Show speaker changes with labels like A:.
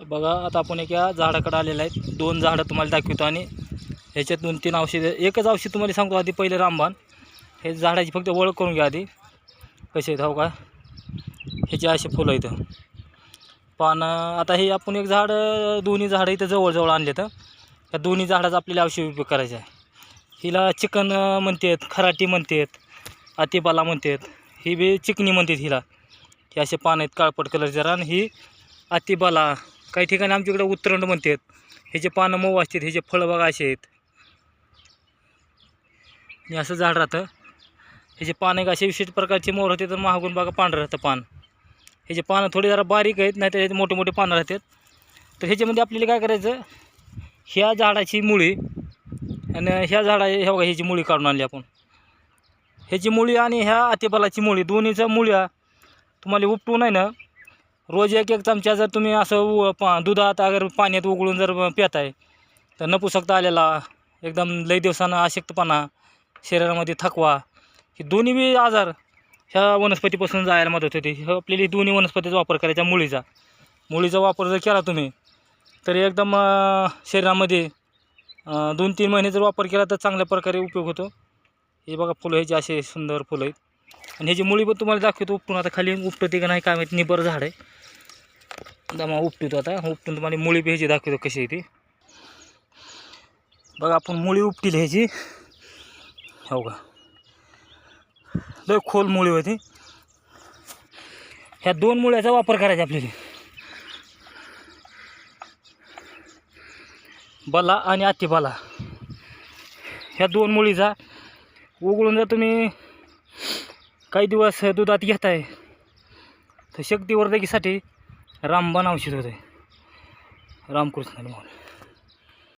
A: तर बघा आता आपण एका झाडाकडे आलेलं आहे दोन झाडं तुम्हाला दाखवतो आणि ह्याच्यात दोन तीन औषधं. एकच औषध तुम्हाला सांगतो आधी पहिले रामबाण. हे झाडाची फक्त ओळख करून घ्या आधी. कसे आहेत हो का? ह्याचे असे फुलं इथं पानं आता हे आपण एक झाड दोन्ही झाडं इथं जवळजवळ आणले तर या दोन्ही झाडाचा आपल्याला औषध उपयोग करायचा आहे. हिला चिकन म्हणतात खराटी म्हणतात अतिबाला म्हणतात ही बी चिकनी म्हणतात हिला. हे असे पानं आहेत काळपट कलरचे. आणि ही अतिबाला काही ठिकाणी आमच्याकडे उत्तरंड म्हणतात. ह्याचे पानं मऊ असतात ह्याचे फळं बघा असे आहेत. असं झाड राहतं. ह्याचे पानं एक असे विशिष्ट प्रकारचे मोर होते तर महागून बघा पांढरं राहतं पान. ह्याचे पानं थोडी जरा बारीक आहेत नाही तर ह्याचे मोठे मोठे पानं राहतात. तर ह्याच्यामध्ये आपल्याला काय करायचं? ह्या झाडाची मुळी आणि ह्या झाडा ह्या बघा ह्याची मुळी काढून आणली आपण. ह्याची मुळी आणि ह्या अतिबलाची मुळी दोन्हीच्या मुळ्या तुम्हाला उपटून आहे ना रोज एक एक चमचा जर तुम्ही असं उ- पा दुधात अगर पाण्यात उकळून जर पिताय तर नपुसकता आलेला एकदम लई दिवसानं अशक्तपणा शरीरामध्ये थकवा हे दोन्ही बी आजार ह्या वनस्पतीपासून जायला मदत होते. हे आपल्याला दोन्ही वनस्पतीचा वापर करायचा मुळीचा. मुळीचा वापर जर केला तुम्ही तर एकदम शरीरामध्ये दोन तीन महिने जर वापर केला तर चांगल्या प्रकारे उपयोग होतो. हे बघा फुलं ह्याचे असे सुंदर फुलं आहेत. आणि ह्याची मुळी पण तुम्हाला दाखवतो उपटून आता खाली उपटते का नाही काय माहिती निबर झाड आहे. दमा उपटतो आता. उपटून तुम्हाला मुळी बी ह्याची दाखवतो कशी आहे ती. बघा आपण मुळी उपटील ह्याची. हो का? लय खोल मुळी होती. ह्या दोन मुळ्याचा वापर करायचा आपल्याला. बला आणि अतिबाला ह्या दोन मुळीचा उघडून जर तुम्ही काही दिवस दुधात घेताय तर शक्तिवर्धकीसाठी रामबाण औषध होते रामकृष्ण हरी